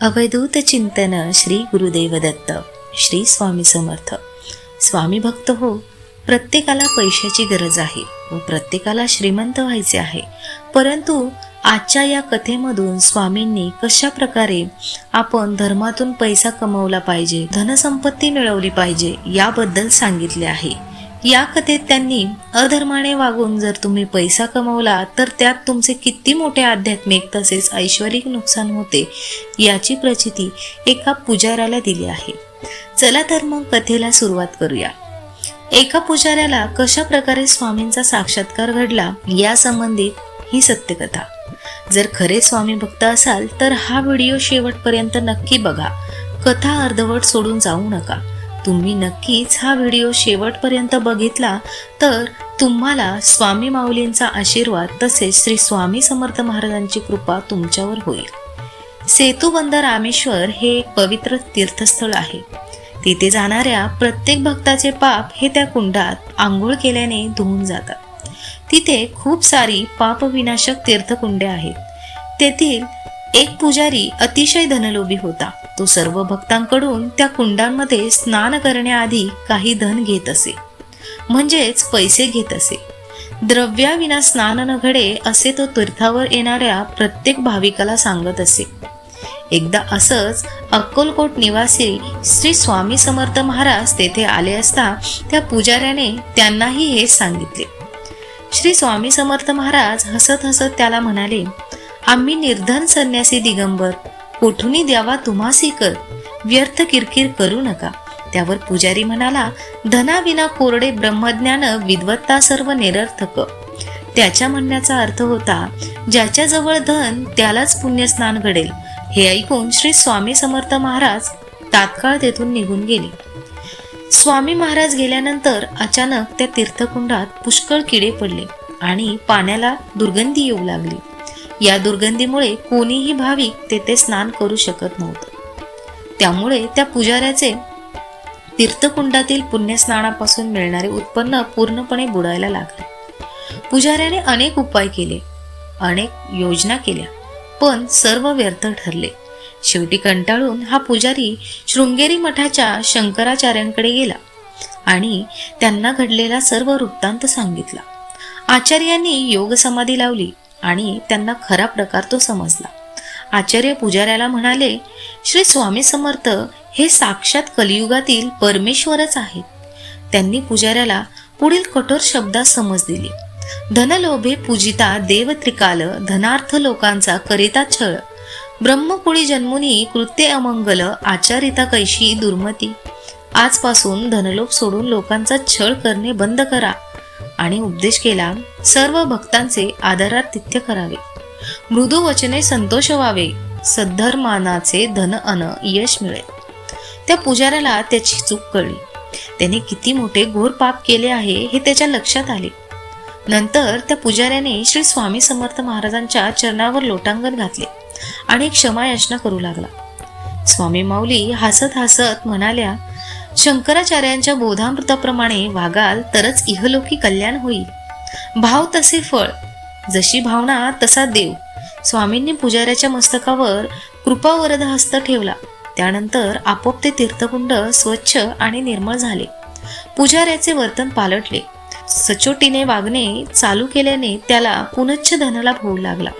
अवधूत चिंतन श्री गुरुदेव दत्त श्री स्वामी समर्थ. स्वामी भक्त हो प्रत्येकाला पैशाची गरज आहे व प्रत्येकाला श्रीमंत व्हायचे आहे. परंतु आजच्या या कथेमधून स्वामींनी कशा प्रकारे आपण धर्मातून पैसा कमवला पाहिजे धनसंपत्ती मिळवली पाहिजे याबद्दल सांगितले आहे. या कथेत त्यांनी अधर्माने वागून जर तुम्ही पैसा कमवला तर त्यात तुमचे किती मोठे आध्यात्मिक तसेच ऐश्वरिक नुकसान होते याची प्रचिती एका पुजाऱ्याला दिली आहे. चला तर मग कथेला सुरुवात करूया. एका पुजाऱ्याला कशा प्रकारे स्वामींचा साक्षात्कार घडला या संबंधित ही सत्यकथा. जर खरे स्वामी भक्त असाल तर हा व्हिडिओ शेवटपर्यंत नक्की बघा. कथा अर्धवट सोडून जाऊ नका. तुम्ही नक्कीच हा व्हिडिओ शेवटपर्यंत बघितला तर तुम्हाला स्वामी माऊलींचा आशीर्वाद तसेच श्री स्वामी समर्थ महाराजांची कृपा तुमच्यावर होईल. सेतुबंद रामेश्वर हे एक पवित्र तीर्थस्थळ आहे. तिथे जाणाऱ्या प्रत्येक भक्ताचे पाप हे त्या कुंडात आंघोळ केल्याने धुवून जातात. तिथे खूप सारी पापविनाशक तीर्थकुंडे आहेत. तेथील एक पुजारी अतिशय धनलोभी होता. तो सर्व भक्तांकडून त्या कुंडांमध्ये स्नान करण्याआधी काही धन घेत असे. म्हणजेच पैसे घेत असे. द्रव्याविना स्नान न घडे असे तो तीर्थावर येणाऱ्या प्रत्येक भाविकाला सांगत असे. एकदा असंच अक्कलकोट निवासी श्री स्वामी समर्थ महाराज तेथे आले असता त्या पुजाऱ्याने त्यांनाही हेच सांगितले. श्री स्वामी समर्थ महाराज हसत हसत त्याला म्हणाले आम्ही निर्धन संन्यासी दिगंबर कोठुनी द्यावा तुम्हासी कर व्यर्थ किरकिर करू नका. त्यावर पुजारी म्हणाला धनाविना कोरडे ब्रह्मज्ञान विद्वत्ता सर्व निरर्थक. त्याच्या म्हणण्याचा अर्थ होता ज्याच्याजवळ धन त्यालाच पुण्यस्नान घडेल. हे ऐकून श्री स्वामी समर्थ महाराज तात्काळ तेथून निघून गेले. स्वामी महाराज गेल्यानंतर अचानक त्या तीर्थकुंडात पुष्कळ किडे पडले आणि पाण्याला दुर्गंधी येऊ लागली. या दुर्गंधीमुळे कोणीही भाविक तेथे स्नान करू शकत नव्हतं. त्यामुळे त्या पुजाऱ्याचे तीर्थकुंडातील पुण्यस्नानापासून मिळणारे उत्पन्न पूर्णपणे बुडायला लागले. पुजाऱ्याने अनेक उपाय केले अनेक योजना केल्या पण सर्व व्यर्थ ठरले. शेवटी कंटाळून हा पुजारी शृंगेरी मठाच्या शंकराचार्यांकडे गेला आणि त्यांना घडलेला सर्व वृत्तांत सांगितला. आचार्यांनी योग समाधी लावली. आणि त्यांना खरा प्रकार तो समजला. आचार्य पुजाऱ्याला म्हणाले श्री स्वामी समर्थ हे साक्षात कलियुगातील परमेश्वरच आहेत. त्यांनी पुजाऱ्याला पुढील कठोर शब्दात समज दिली. धनलोभे पूजिता देव त्रिकाल धनार्थ लोकांचा करिता छळ. ब्रह्मकुळी जन्मुनी कृत्य अमंगल आचारिता कैशी दुर्मती. आजपासून धनलोभ सोडून लोकांचा छळ करणे बंद करा. आणि उपदेश केला सर्व भक्तांचे आदरातिथ्य करावे. मृदू वचने संतोष व्हावे. सद्धर्मानाचे धन अन यश मिळेल. त्या पुजाऱ्याला त्याची चूक कळली. त्याने किती मोठे घोर पाप केले आहे हे त्याच्या लक्षात आले. नंतर त्या पुजाऱ्याने श्री स्वामी समर्थ महाराजांच्या चरणावर लोटांगण घातले आणि क्षमा याचना करू लागला. स्वामी माऊली हसत हसत म्हणाल्या शंकराचार्यांच्या बोधामृताप्रमाणे वागाल तरच इहलोकी कल्याण होईल. भाव तसे फळ. जशी भावना तसा देव. स्वामींनी पुजाऱ्याच्या मस्तकावर कृपावरद हस्त ठेवला. त्यानंतर आपोआप ते तीर्थकुंड स्वच्छ आणि निर्मळ झाले. पुजाऱ्याचे वर्तन पालटले. सचोटीने वागणे चालू केल्याने त्याला पुनच्छ धनलाभ होऊ लागला.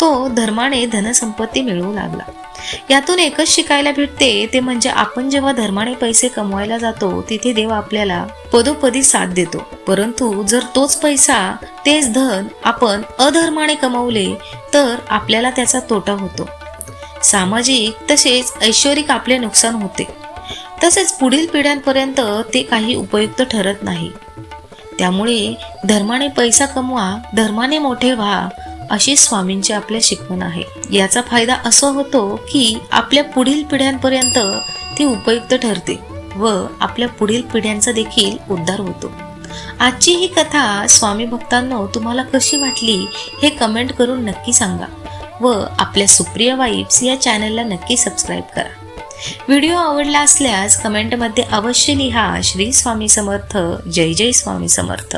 तो धर्माने धनसंपत्ती मिळवू लागला. यातून एकच शिकायला भेटते ते म्हणजे आपण जेव्हा धर्माने पैसे कमवायला जातो तिथे देव आपल्याला पदोपदी साथ देतो. परंतु जर तोच पैसा तेच धन आपण अधर्माने कमवले तर आपल्याला त्याचा तोटा होतो. सामाजिक तसेच ऐश्वरिक आपले नुकसान होते. तसेच पुढील पिढ्यांपर्यंत ते काही उपयुक्त ठरत नाही. त्यामुळे धर्माने पैसा कमवा धर्माने मोठे व्हा अशी स्वामींची आपल्या शिकवण आहे. याचा फायदा असा होतो की आपल्या पुढील पिढ्यांपर्यंत ती उपयुक्त ठरते व आपल्या पुढील पिढ्यांचा देखील उद्धार होतो. आजची ही कथा स्वामी भक्तांनो तुम्हाला कशी वाटली हे कमेंट करून नक्की सांगा व आपल्या सुप्रिय वाईब्स या चॅनलला नक्की सबस्क्राईब करा. व्हिडिओ आवडला असल्यास कमेंटमध्ये अवश्य लिहा श्री स्वामी समर्थ जय जय स्वामी समर्थ.